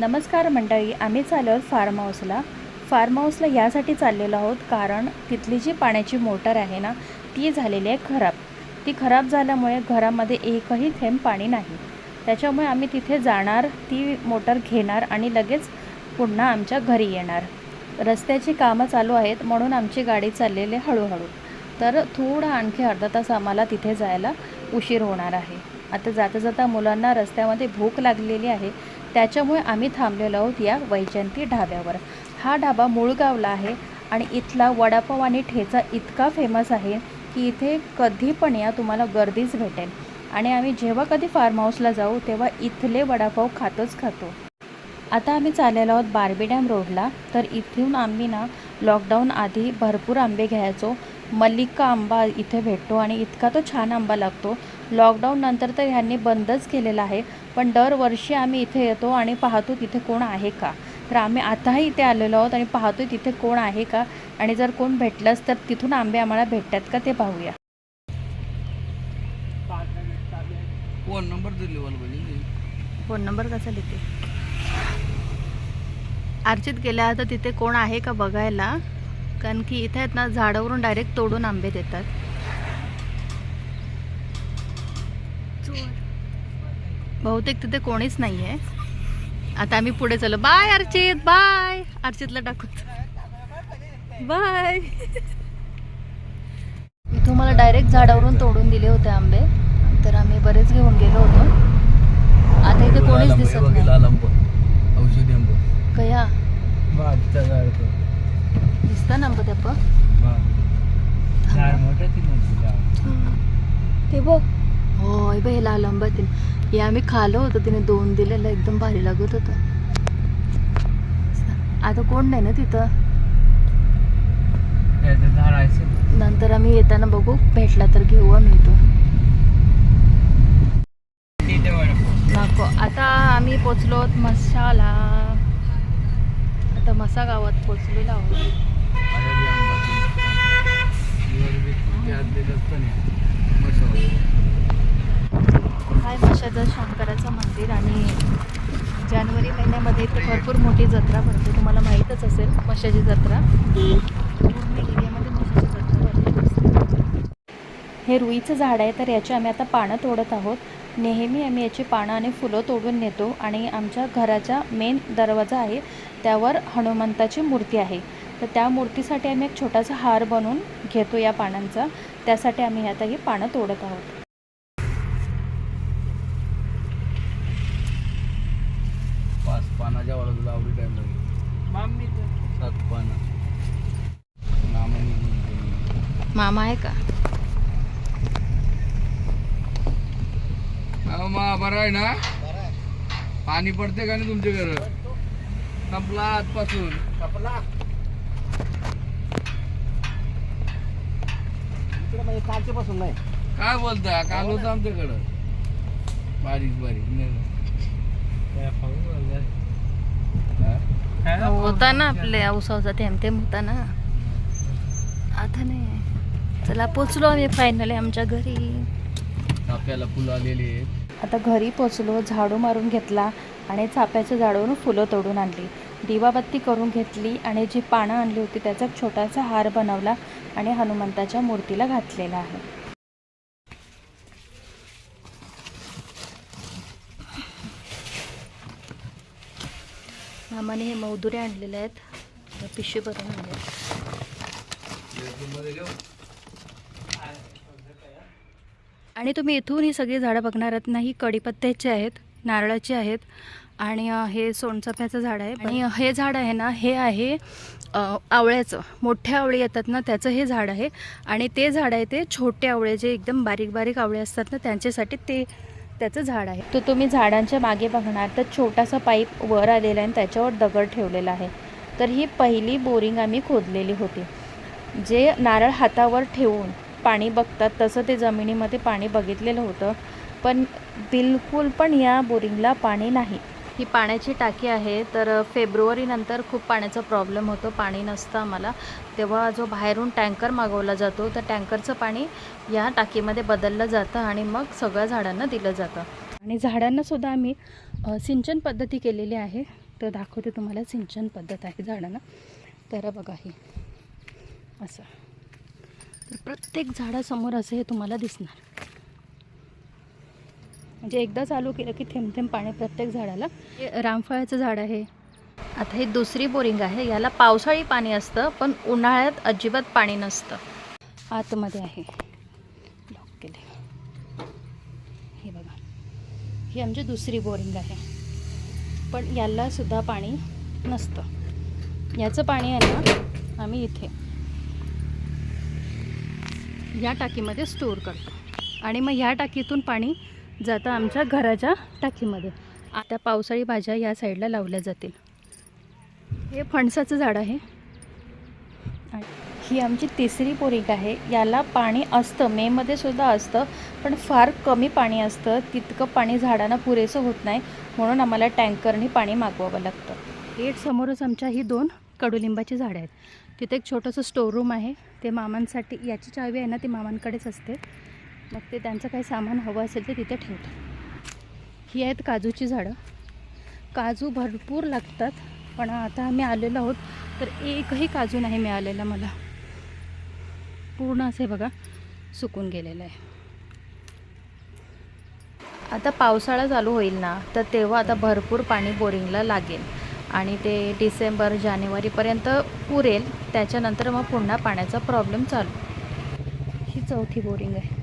नमस्कार मंडळी आम्ही चाललो आहोत फार्म हाऊसला फार्म हाऊसला यासाठी चाललेलो आहोत कारण तिथली जी पाण्याची मोटर आहे ना ती झालेली आहे खराब. ती खराब झाल्यामुळे घरामध्ये एकही थेंब पाणी नाही. त्याच्यामुळे आम्ही तिथे जाणार ती मोटर घेणार आणि लगेच पुन्हा आमच्या घरी येणार. रस्त्याची कामं चालू आहेत म्हणून आमची गाडी चाललेली हळूहळू. तर थोडा आणखी अर्धा तास आम्हाला तिथे जायला उशीर होणार आहे. आता जाता जाता मुलांना रस्त्यामध्ये भूक लागलेली आहे. त्याच्यामुळे आम्ही थांबलेलो आहोत या वैजयंती ढाब्यावर. हा ढाबा मुळगावला आहे आणि इथला वडापाव आणि ठेचा इतका फेमस आहे की इथे कधी पण या तुम्हाला गर्दीच भेटेल. आणि आम्ही जेव्हा कधी फार्म हाऊसला जाऊ तेव्हा इथले वडापाव खातोच खातो. आता आम्ही चाललेलो आहोत बार्बी डॅम रोडला. तर इथून आम्ही ना लॉकडाऊन आधी भरपूर आंबे घ्यायचो. मल्लिका आंबा इथे भेटतो आणि इतका तो छान आंबा लागतो. लॉकडाऊन नंतर तर ह्यांनी बंदच केलेला आहे. पण दरवर्षी आम्ही इथे येतो आणि पाहतो तिथे कोण आहे का. तर आम्ही आताही इथे आलेलो आहोत आणि पाहतो तिथे कोण आहे का. आणि जर कोण भेटलंच तर तिथून आंबे आम्हाला भेटतात का ते पाहूया. फोन नंबर दिले फोन नंबर कसा लिहिते अर्चित गेल्या तर तिथे कोण आहे का बघायला. कारण की इथे आहेत ना झाडावरून डायरेक्ट तोडून आंबे देतात. बहुतेक तिथे कोणीच नाही आहे आता आम्ही पुढे चलो. बाय अर्चित. बाय अर्चितला टाकू बाय इथून मला डायरेक्ट झाडावरून तोडून दिले होते आंबे. तर आम्ही बरेच घेऊन गेलो होतो. आता इथे कोणीच दिसत नाही. कया? दिसता ना ते बघ. होय बाई लाल आंबा तिने हे आम्ही खालो होतो तिने दोन दिलेलं एकदम भारी लागत होतं. आता कोण नाही ना तिथं? नंतर आम्ही येताना बघू भेटला तर घेऊ आम्ही इथून नको. आता आम्ही पोचलो मसाला आता मसा गावात पोचलेलो आहोत हाय मशाचं शंकराचं मंदिर आणि जानेवारी महिन्यामध्ये इथे भरपूर मोठी जत्रा भरते तुम्हाला माहीतच मशाची जत्रा. हे रुईचं झाड आहे तर याची आम्ही आता पानं तोडत आहोत. नेहमी आम्ही याची पानं आणि फुलं तोडून नेतो आणि आमच्या घराचा मेन दरवाजा आहे त्यावर हनुमंताची मूर्ती आहे. तर त्या मूर्तीसाठी आम्ही एक छोटासा हार बनवून घेतो या पानांचा. त्यासाठी आम्ही आता ही पानं तोडत आहोत. पाच पानाच्या वाला तुला आवडी टाइम लागेल मामा आहे का? अहो मा बरं आहे ना? पाणी पडते का नाही तुमच्या घर? संपला आजपासून. कालच्या पासून नाही. काय बोलता? काल होतं आमच्याकडं. बारीक बारीक. हा? होता ना आपल्या उसाचा थेंब थेंब होता ना आता नाही. चला पोचलो आम्ही फायनली आमच्या घरी. चाफ्याला फुलं आलेली आता घरी पोचलो झाडू मारून घेतला आणि चाफ्याच्या झाडावरून फुलं तोडून आणली. दिवाबत्ती करून घेतली आणि जी पानं आणली होती त्याचा छोटासा हार बनवला आणि हनुमंताच्या मूर्तीला घातलेला आहे. मामाने हे मौदुरे आणलेले आहेत. पिशवी भरून आणले आणि तुम्ही इथून ही सगळी झाडं बघणार आहात. ना ही कडीपत्त्याची आहेत नारळाची आहेत आणि हे सोनचाफ्याचं झाड आहे. आणि हे झाड आहे ना हे आहे आवळ्याचं. मोठ्या आवळे येतात ना त्याचं हे झाड आहे. आणि ते झाड आहे ते छोटे आवळे जे एकदम बारीक बारीक आवळे असतात ना त्यांच्यासाठी ते त्याचं झाड आहे. तर तुम्ही झाडांच्या मागे बघणार तर छोटासा पाईप वर आलेला आहे आणि त्याच्यावर दगड ठेवलेला आहे. तर ही पहिली बोरिंग आम्ही खोदलेली होती. जे नारळ हातावर ठेवून पाणी बघतात तसं ते जमिनीमध्ये पाणी बघितलेलं होतं. पण बिलकुल पण या बोरिंगला पाणी नाही. ही पाण्याची टाकी आहे तर फेब्रुवारीनंतर खूप पाण्याचा प्रॉब्लेम होतो पाणी नसतं आम्हाला. तेव्हा जो बाहेरून टँकर मागवला जातो तर टँकरचं पाणी या टाकीमध्ये बदललं जातं आणि मग सगळ्या झाडांना दिलं जातं. आणि झाडांनासुद्धा आम्ही सिंचन पद्धती केलेली आहे. तर दाखवते तुम्हाला सिंचन पद्धत आहे झाडांना. तर बघा ही असं. तर प्रत्येक झाडासमोर असं हे तुम्हाला दिसणार. म्हणजे एकदा चालू केलं की थेंब थेंब पाणी प्रत्येक झाडाला. हे रामफळाचं झाड आहे. आता ही दुसरी बोरिंग आहे. याला पावसाळी पाणी असतं पण उन्हाळ्यात अजिबात पाणी नसतं. आतमध्ये आहे. लॉक केले हे बघा. ही आमची दुसरी बोरिंग आहे. पण याला सुद्धा पाणी नसतं. याचं पाणी आहे ना आम्ही इथे या टाकीमध्ये स्टोअर करतो. आणि मग ह्या टाकीतून पाणी जातं आमच्या घराच्या टाकीमध्ये. आता पावसाळी भाज्या या साईडला लावल्या जातील. हे फणसाचं झाड आहे. ही आमची तिसरी पोरीक आहे. याला पाणी असतं. मेमध्ये सुद्धा असतं पण फार कमी पाणी असतं. तितकं पाणी झाडांना पुरेसं होत नाही. म्हणून आम्हाला टँकरनी पाणी मागवावं लागतं. गेट समोरच आमच्या ही दोन कडुलिंबाची झाडं आहेत. तिथे एक छोटंसं स्टोर रूम आहे. ते मामांसाठी याची चावी आहे ना ती मामांकडेच असते. मग ते त्यांचं काही सामान हवं असेल ते तिथे ठेवतात. ही आहेत काजूची झाडं. काजू भरपूर लागतात पण आता आम्ही आलेलो आहोत तर एकही काजू नाही मिळालेला मला. पूर्ण असे बघा सुकून गेलेलं आहे. आता पावसाळा चालू होईल ना तर तेव्हा आता भरपूर पाणी बोरिंगला लागेल आणि ते डिसेंबर जानेवारीपर्यंत पुरेल. त्याच्यानंतर मग पुन्हा पाण्याचा प्रॉब्लेम चालू. ही चौथी बोरिंग आहे.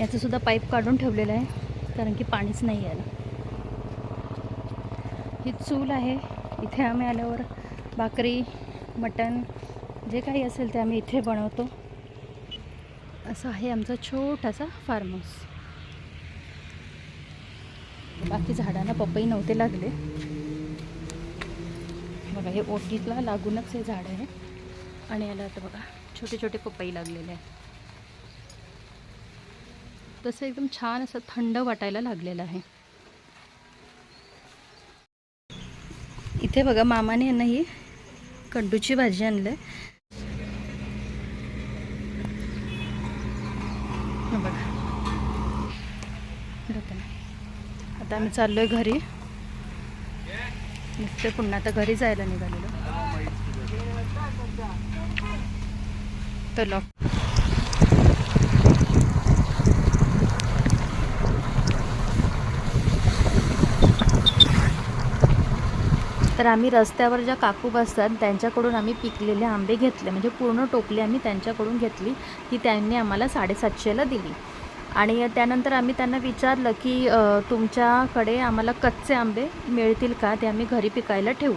याचंसुद्धा पाईप काढून ठेवलेलं आहे कारण की पाणीच नाही यायला. ही चूल आहे इथे आम्ही आल्यावर भाकरी मटण जे काही असेल ते आम्ही इथे बनवतो. असं आहे आमचा छोटासा फार्म हाऊस बाकी झाडांना पपई नव्हते लागले. बघा हे ओटीला लागूनच हे झाड आहे. आणि याला आता बघा छोटे छोटे पपई लागलेले आहे तसं एकदम छान असं थंड वाटायला लागलेलं आहे. इथे बघा मामाने यांना ही कंडूची भाजी आणलं बघा. बघा. आता आम्ही चाललोय घरी. नुसते पुन्हा आता घरी जायला निघालेलो. तर लॉक तर आम्ही रस्त्यावर ज्या काकू बसतात त्यांच्याकडून आम्ही पिकलेले आंबे घेतले. म्हणजे पूर्ण टोपली आम्ही त्यांच्याकडून घेतली. ती त्यांनी आम्हाला साडेसातशेला दिली. आणि त्यानंतर आम्ही त्यांना विचारलं की तुमच्याकडे आम्हाला कच्चे आंबे मिळतील का? ते आम्ही घरी पिकायला ठेवू.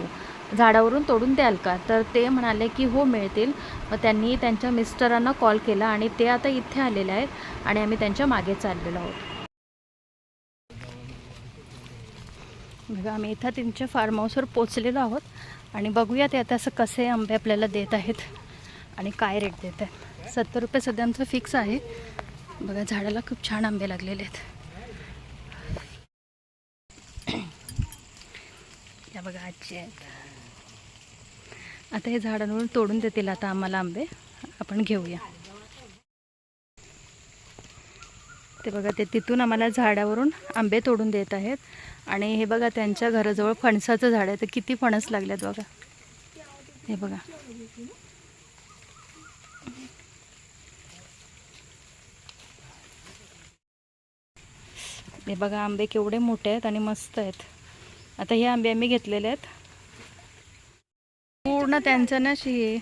झाडावरून तोडून द्याल का? तर ते म्हणाले की हो मिळतील. मग त्यांनी त्यांच्या मिस्टरांना कॉल केला आणि ते आता इथे आलेले आहेत आणि आम्ही त्यांच्या मागे चाललेलो आहोत. बघा आम्ही इथं त्यांच्या फार्म हाऊसवर पोचलेलो आहोत. आणि बघूया ते आता असं कसे आंबे आपल्याला देत आहेत आणि काय रेट देत आहेत. सत्तर रुपये सध्या आमचं फिक्स आहे. बघा झाडाला खूप छान आंबे लागलेले आहेत. या बघा आजचे आहेत. आता हे झाडांवरून तोडून देतील आता आम्हाला आंबे. आपण घेऊया. ते बघा ते तिथून आम्हाला झाडावरून आंबे तोडून देत आहेत. आणि हे बघा त्यांच्या घराजवळ फणसाचं झाड आहे. तर किती फणस लागल्यात बघा. हे बघा. हे बघा आंबे केवढे मोठे आहेत आणि मस्त आहेत. आता हे आंबे आम्ही घेतलेले आहेत. पूर्ण त्यांचं ना शी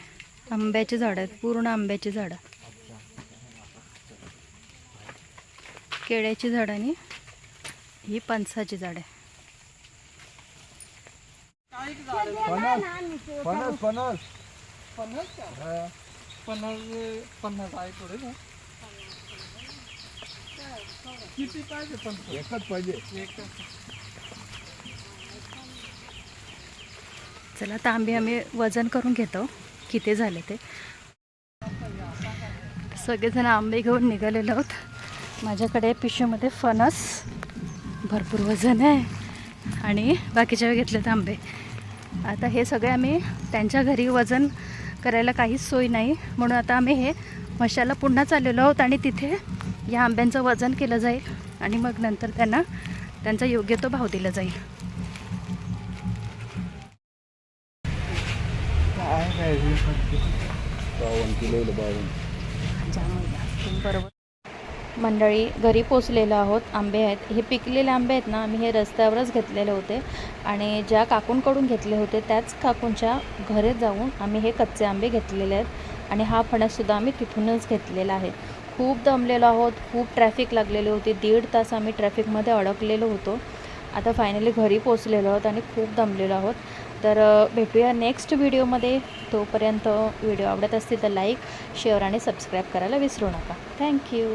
आंब्याची झाडं आहेत. पूर्ण आंब्याची झाडं. केळ्याची झाडं आणि ही पणसाची झाड आहे फणस फणस हा. पन्नास पन्नास आहे थोडे ना किती पाहिजे पण एकच पाहिजे एक चला आता आंबे आम्ही वजन करून घेतो किती झाले ते सगळेजण आंबे घेऊन निघालेलो आहोत माझ्याकडे पिशवीमध्ये फणस भरपूर वजन आहे आणि बाकीच्या घेतले तांबे आता हे सगळे आम्ही त्यांच्या घरी वजन करायला काहीच सोय नाही. म्हणून आता आम्ही हे मशाला पुन्हा चाललेलो आहोत आणि तिथे या आंब्यांचं वजन केलं जाईल आणि मग नंतर त्यांना त्यांचा योग्य तो भाव दिला जाईल. बरोबर. मंडळी घरी पोचलेलो आहोत आंबे आहेत. हे पिकलेले आंबे आहेत ना आम्ही हे रस्त्यावरच घेतलेले होते. आणि ज्या काकूंकडून घेतले होते त्याच काकूंच्या घरी जाऊन आम्ही हे कच्चे आंबे घेतलेले आहेत. आणि हा फणससुद्धा आम्ही तिथूनच घेतलेला आहे. खूप दमलेलो आहोत खूप ट्रॅफिक लागलेली होती. दीड तास आम्ही ट्रॅफिकमध्ये अडकलेलो होतो. आता फायनली घरी पोचलेलो आहोत आणि खूप दमलेलो आहोत. तर भेटूया नेक्स्ट व्हिडिओमध्ये तोपर्यंत व्हिडिओ आवडत असतील तर लाईक शेअर आणि सबस्क्राईब करायला विसरू नका. थँक्यू